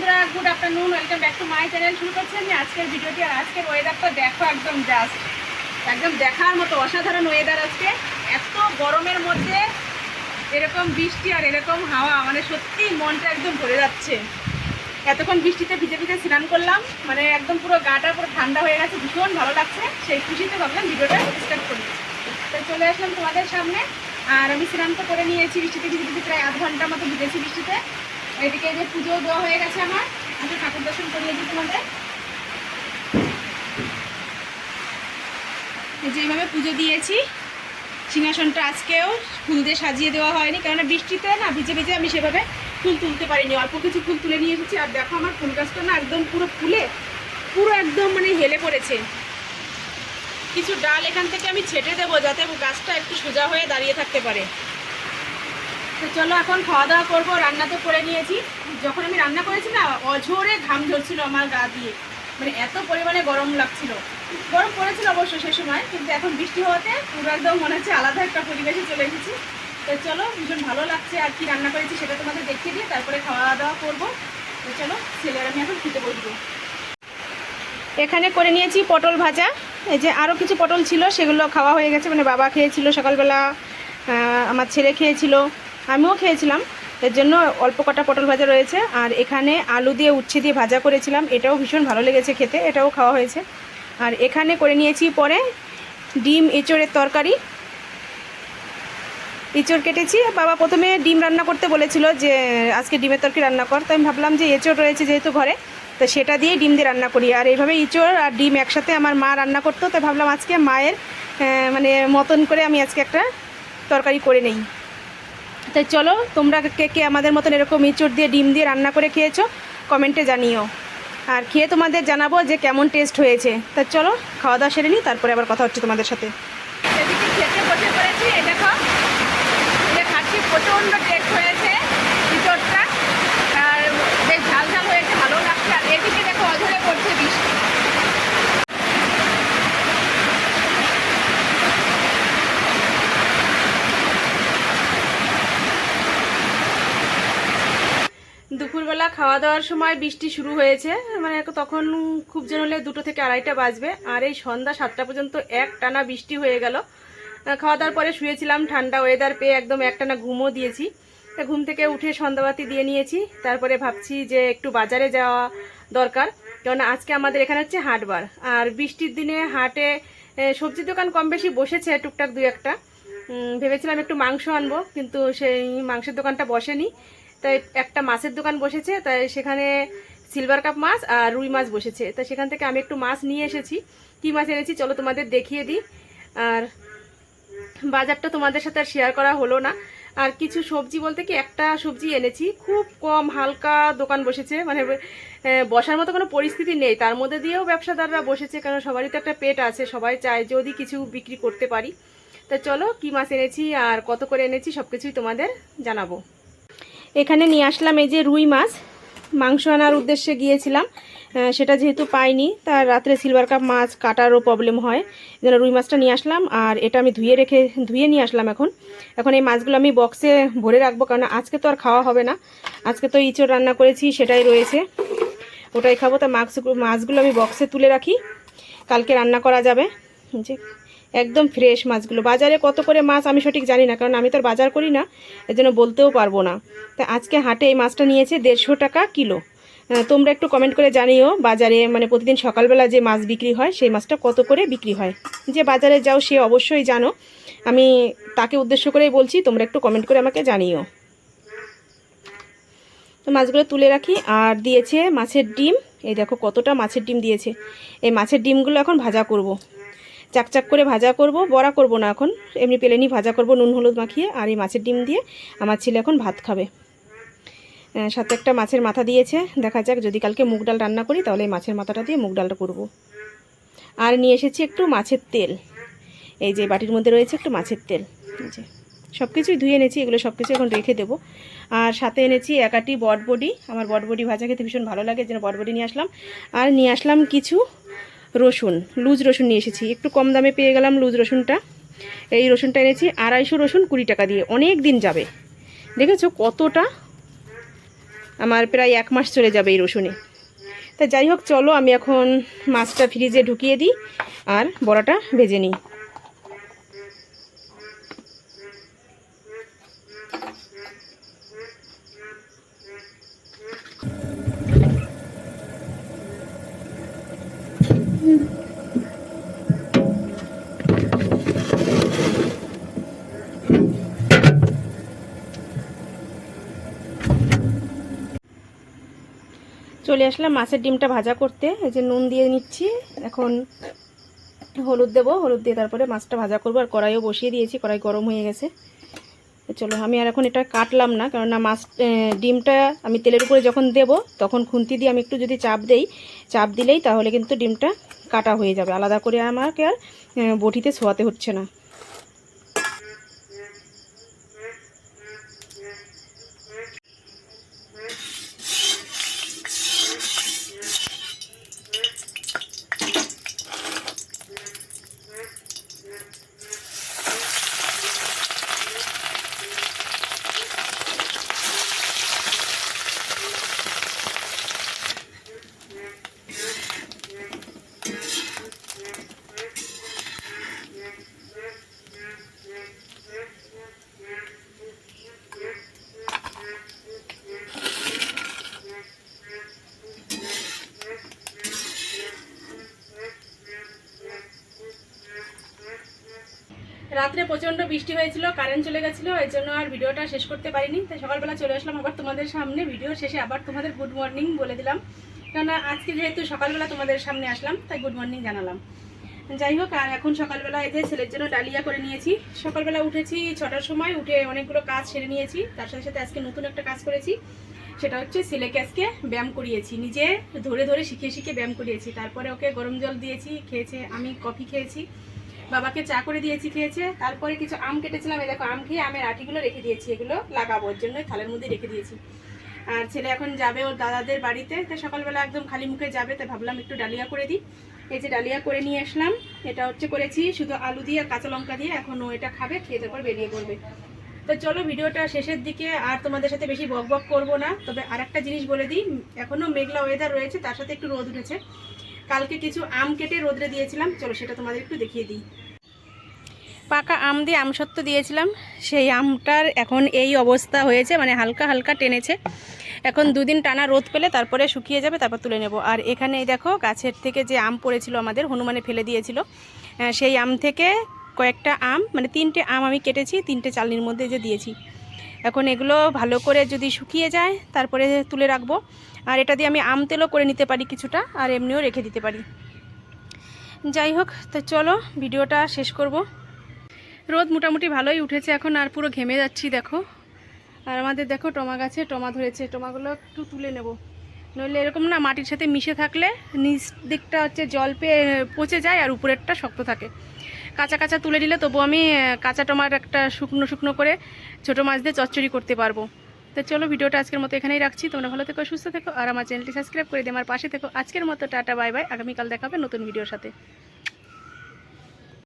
বন্ধুরা good afternoon welcome back to my channel শুরু করছি আমি আজকের ভিডিওটি আর আজকের ওয়েদারটা দেখো একদম জাস্ট একদম দেখার মতো অসাধারণ ওয়েদার আজকে। এত গরমের মধ্যে এরকম বৃষ্টি আর এরকম হাওয়া মানে সত্যি মনটা একদম ভরে যাচ্ছে। এতক্ষণ বৃষ্টিতে ভিজে ভিজে স্নান করলাম মানে একদম পুরো গাটা পুরো ঠান্ডা হয়ে গেছে, ভীষণ ভালো লাগছে। সেই খুশিতে ভাবলাম ভিডিওটা স্টার্ট করি। তো চলে আসলাম তোমাদের সামনে। আর আমি স্নান তো করে নিয়েছি, বৃষ্টিতে ভিজে ভিজে প্রায় আধ ঘণ্টার মতো ভিজেছি বৃষ্টিতে। এদিকে যে পুজো দেওয়া হয়ে গেছে আমার। আমি ঠাকুর দর্শন করিয়ে দিই তোমাদের। এই যে এইভাবে পুজো দিয়েছি। সিংহাসনটা আজকেও ফুল দিয়ে সাজিয়ে দেওয়া হয়নি, কেননা বৃষ্টিতে না ভিজে ভিজে আমি সেভাবে ফুল তুলতে পারিনি। অল্প কিছু ফুল তুলে নিয়ে এসেছি, আর দেখো আমার ফুল গাছটা না একদম পুরো ফুলে, পুরো একদম মানে হেলে পড়েছে। কিছু ডাল এখান থেকে আমি ছেটে দেবো যাতে গাছটা একটু সোজা হয়ে দাঁড়িয়ে থাকতে পারে। তো চলো এখন খাওয়া দাওয়া করব, রান্না তো করে নিয়েছি। যখন আমি রান্না করেছি না, অঝোরে ঘাম ঝরছিল আমার গা দিয়ে। মানে এত পরিমাণে গরম লাগছিল। গরম পড়েছিল অবশ্য সে সময়, কিন্তু এখন বৃষ্টি হওয়াতে পুরো একদম মনে হচ্ছে আলাদা একটা পরিবেশে চলে এসেছি। তো চলো, ভীষণ ভালো লাগছে আর কি রান্না করেছি সেটা তোমাদের দেখিয়ে দিয়ে তারপরে খাওয়া দাওয়া করব। তো চলো, ছেলের আমি এখন খেতে বসবো। এখানে করে নিয়েছি পটল ভাজা। এই যে আরও কিছু পটল ছিল, সেগুলো খাওয়া হয়ে গেছে। মানে বাবা খেয়েছিল সকালবেলা আমার ছেলে খেয়েছিল। আমিও খেয়েছিলাম। এর জন্য অল্প কটা পটল ভাজা রয়েছে। আর এখানে আলু দিয়ে উচ্ছে দিয়ে ভাজা করেছিলাম। এটাও ভীষণ ভালো লেগেছে খেতে, এটাও খাওয়া হয়েছে। আর এখানে করে নিয়েছি পরে ডিম এঁচড়ের তরকারি। এঁচড় কেটেছি। বাবা প্রথমে ডিম রান্না করতে বলেছিল যে, আজকে ডিমের তরকারি রান্না কর। তো আমি ভাবলাম যে, এঁচড় রয়েছে যেহেতু ঘরে, তো সেটা দিয়ে ডিম দিয়ে রান্না করি। আর এইভাবে এঁচড় আর ডিম একসাথে আমার মা রান্না করতো। তাই ভাবলাম আজকে মায়ের মানে মতন করে আমি আজকে একটা তরকারি করে নেই। তাই চলো, তোমরা কে কে আমাদের মতন এরকম ইঁচড় দিয়ে, ডিম দিয়ে রান্না করে খেয়েছো, কমেন্টে জানিও। আর খেয়ে তোমাদের জানাব যে কেমন টেস্ট হয়েছে। তা চলো, খাওয়া দাওয়া সেরে নিই, তারপরে আবার কথা হচ্ছে তোমাদের সাথে এদিকে খেতে বসে পড়েছি এই দেখো যে খাচ্ছি প্রচণ্ড টেস্ট হয়েছে ইঁচড়টা আর বেশ ঝাল ঝাল হয়েছে ভালো লাগছে আর এদিকে দেখো অঝরে পড়ছে বৃষ্টি দুপুরবেলা খাওয়া দাওয়ার সময় বৃষ্টি শুরু হয়েছে মানে তখন খুব জোর হলে দুটো থেকে আড়াইটা বাজবে, আর এই সন্ধ্যা সাতটা পর্যন্ত এক টানা বৃষ্টি হয়ে গেল। খাওয়া দাওয়ার পরে শুয়েছিলাম, ঠান্ডা ওয়েদার পেয়ে একদম এক টানা ঘুমও দিয়েছি। ঘুম থেকে উঠে সন্ধ্যাবাতি দিয়ে নিয়েছি, তারপরে ভাবছি যে একটু বাজারে যাওয়া দরকার, কেননা আজকে আমাদের এখানে হচ্ছে হাটবার। আর বৃষ্টির দিনে হাটে সবজি দোকান কম বেশি বসেছে টুকটাক দু একটা ভেবেছিলাম একটু মাংস আনব, কিন্তু সেই মাংসের দোকানটা বসেনি। তাই একটা মাছের দোকান বসেছে, তাই সেখানে সিলভার কাপ মাছ আর রুই মাছ বসেছে। তাই সেখান থেকে আমি একটু মাছ নিয়ে এসেছি। কী মাছ এনেছি চলো তোমাদের দেখিয়ে দিই। আর বাজারটা তোমাদের সাথে আর শেয়ার করা হলো না। আর কিছু সবজি বলতে কি, একটা সবজি এনেছি, খুব কম হালকা দোকান বসেছে। মানে বসার মতো কোনো পরিস্থিতি নেই। তার মধ্যে দিয়েও ব্যবসাদাররা বসেছে, কারণ সবারই তো একটা পেট আছে। সবাই চায় যদি কিছু বিক্রি করতে পারি। তা চলো, কি মাছ এনেছি আর কত করে এনেছি সব কিছুই তোমাদের জানাব। এখানে নিয়ে আসলাম এই যে রুই মাছ। মাংস আনার উদ্দেশ্যে গিয়েছিলাম সেটা যেহেতু পাইনি তার রাত্রে সিলভার কাপ মাছ কাটারও প্রবলেম হয় যেন রুই মাছটা নিয়ে আসলাম, আর এটা আমি ধুয়ে রেখে, ধুয়ে নিয়ে আসলাম এখন। এখন এই মাছগুলো আমি বক্সে ভরে রাখব, কারণ আজকে তো আর খাওয়া হবে না। আজকে তো ইঁচড় রান্না করেছি, সেটাই রয়েছে। ওটাই খাব, তা মাছ, মাছগুলো আমি বক্সে তুলে রাখি। কালকে রান্না করা যাবে। যে একদম ফ্রেশ মাছগুলো। বাজারে কত করে মাছ আমি সঠিক জানি না, কারণ আমি তো বাজার করি না এর জন্য বলতেও পারব না। তা আজকে হাটে এই মাছটা নিয়েছে দেড়শো টাকা কিলো। তোমরা একটু কমেন্ট করে জানিও, বাজারে মানে প্রতিদিন সকালবেলা যে মাছ বিক্রি হয়, সেই মাছটা কত করে বিক্রি হয়। যে বাজারে যাও, সে অবশ্যই জানো। আমি তাকে উদ্দেশ্য করেই বলছি, তোমরা একটু কমেন্ট করে আমাকে জানিও। তো মাছগুলো তুলে রাখি, আর দিয়েছে মাছের ডিম। এই দেখো কতটা মাছের ডিম দিয়েছে। এই মাছের ডিমগুলো এখন ভাজা করব। চাকচাক করে ভাজা করব, বড়া করব না এখন। এমনি পেলেনি ভাজা করব, নুন, হলুদ মাখিয়ে আর এই মাছের ডিম দিয়ে আমার ছেলে এখন ভাত খাবে। সাথে একটা মাছের মাথা দিয়েছে। দেখা যাক, যদি কালকে মুগ ডাল রান্না করি, তাহলে এই মাছের মাথাটা দিয়ে মুগ ডালটা করব। আর নিয়ে এসেছি একটু মাছের তেল। এই যে বাটির মধ্যে রয়েছে একটু মাছের তেল। সব কিছুই ধুয়ে এনেছি, এগুলো সব কিছু এখন রেখে দেবো। আর সাথে এনেছি একাটি বটবডি। আমার বটবডি ভাজা খেতে ভীষণ ভালো লাগে যেন বটবডি নিয়ে আসলাম। আর নিয়ে আসলাম কিছু রসুন, লুজ রসুন নিয়ে এসেছি। একটু কম দামে পেয়ে গেলাম লুজ রসুনটা। এই রসুনটা এনেছি আড়াইশো রসুন কুড়ি টাকা দিয়ে। অনেক দিন যাবে। দেখেছ কতটা? আমার প্রায় এক মাস চলে যাবে এই রসুনে। তা যাই হোক, চলো আমি এখন মাছটা ফ্রিজে ঢুকিয়ে দিই আর বড়াটা ভেজে নিই। চলে আসলাম মাছের ডিমটা ভাজা করতে। এই যে নুন দিয়ে নিচ্ছি। এখন হলুদ দেবো। হলুদ দিয়ে তারপরে মাছটা ভাজা করব। আর কড়াইও বসিয়ে দিয়েছি। কড়াই গরম হয়ে গেছে। চলো, আমি আর এখন এটা কাটলাম না। কেননা মাছ ডিমটা আমি তেলের উপরে যখন দেব, তখন খুন্তি দিয়ে আমি একটু যদি চাপ দেই, চাপ দিলেই তাহলে কিন্তু ডিমটা কাটা হয়ে যাবে। আলাদা করে আমাকে আর বটিতে শোয়াতে হচ্ছে না। রাত্রে প্রচণ্ড বৃষ্টি হয়েছিল কারেন্ট চলে গেছিল এই জন্য আর ভিডিওটা শেষ করতে পারিনি। তাই সকালবেলা চলে আসলাম আবার তোমাদের সামনে ভিডিও শেষে আবার তোমাদের গুড মর্নিং বলে দিলাম। কেননা আজকে যেহেতু সকালবেলা তোমাদের সামনে আসলাম, তাই গুড মর্নিং জানালাম। যাই হোক, আর এখন সকালবেলা এই যে ছেলের জন্য ডালিয়া করে নিয়েছি। সকালবেলা উঠেছি ছটার সময়, উঠে অনেকগুলো কাজ সেরে নিয়েছি। তার সাথে সাথে আজকে নতুন একটা কাজ করেছি। সেটা হচ্ছে ছেলেকে আজকে ব্যায়াম করিয়েছি। নিজে ধরে ধরে শিখে শিখে ব্যায়াম করিয়েছি। তারপরে ওকে গরম জল দিয়েছি, খেয়েছে, আমি কফি খেয়েছি। বাবাকে চা করে দিয়েছি খেয়েছে, তারপরে কিছু আম কেটেছিলাম, এই দেখো আম খেয়ে আমের আটিগুলো রেখে দিয়েছি, এগুলো লাগাবো ওর জন্য থালের মধ্যে রেখে দিয়েছি। আর ছেলে এখন যাবে ওর দাদাদের বাড়িতে, তো সকালবেলা একদম খালি মুখে যাবে তাই ভাবলাম একটু ডালিয়া করে দিই। এই যে ডালিয়া করে নিয়ে আসলাম, এটা হচ্ছে করেছি শুধু আলু দিয়ে আর কাঁচা লঙ্কা দিয়ে, এখন ও এটা খাবে, খেয়ে তারপর বেরিয়ে পড়বে। তো চলো ভিডিওটা শেষের দিকে, আর তোমাদের সাথে বেশি বক বক করব না, তবে আর একটা জিনিস বলে দিই এখনও মেঘলা ওয়েদার রয়েছে, তার সাথে একটু রোদ উঠেছে। কালকে কিছু আম কেটে রোদরে দিয়েছিলাম। চলো সেটা তোমাদের একটু দেখিয়ে দিই। পাকা আম দিয়ে আমসত্ব দিয়েছিলাম। সেই আমটার এখন এই অবস্থা হয়েছে মানে হালকা হালকা টেনেছে। এখন দুদিন টানা রোদ পেলে তারপরে শুকিয়ে যাবে, তারপর তুলে নেব। আর এখানে দেখো, গাছের থেকে যে আম পড়েছিল আমাদের, হনুমানে ফেলে দিয়েছিল। সেই আম থেকে কয়েকটা আম মানে তিনটে আম আমি কেটেছি, তিনটে চালনির মধ্যে যে দিয়েছি। এখন এগুলো ভালো করে যদি শুকিয়ে যায়, তারপরে তুলে রাখব। আর এটা দিয়ে আমি আম তেলও করে নিতে পারি কিছুটা, আর এমনিও রেখে দিতে পারি। যাই হোক, তো চলো ভিডিওটা শেষ করব। রোদ মোটামুটি ভালোই উঠেছে এখন, আর পুরো ঘেমে যাচ্ছি, দেখো। আর আমাদের দেখো, টমা গাছে টমা ধরেছে, টমাগুলো একটু তুলে নেব। নইলে এরকম না, মাটির সাথে মিশে থাকলে নিচ দিকটা হচ্ছে জল পেয়ে পচে যায়, আর উপরেরটা শক্ত থাকে। কাঁচা কাঁচা তুলে নিলে তবু আমি কাঁচা টমার একটা শুকনো শুকনো করে ছোটো মাছ দিয়ে চচ্চড়ি করতে পারব। তো চলো ভিডিওটা আজকের মতো এখানেই রাখছি। তোমরা ভালো থেকো, সুস্থ থেকো, আর আমার চ্যানেলটি সাবস্ক্রাইব করে দিয়ে আমার পাশে থেকো। আজকের মতো টাটা, বাই বাই। আগামীকাল দেখাবে নতুন ভিডিওর সাথে।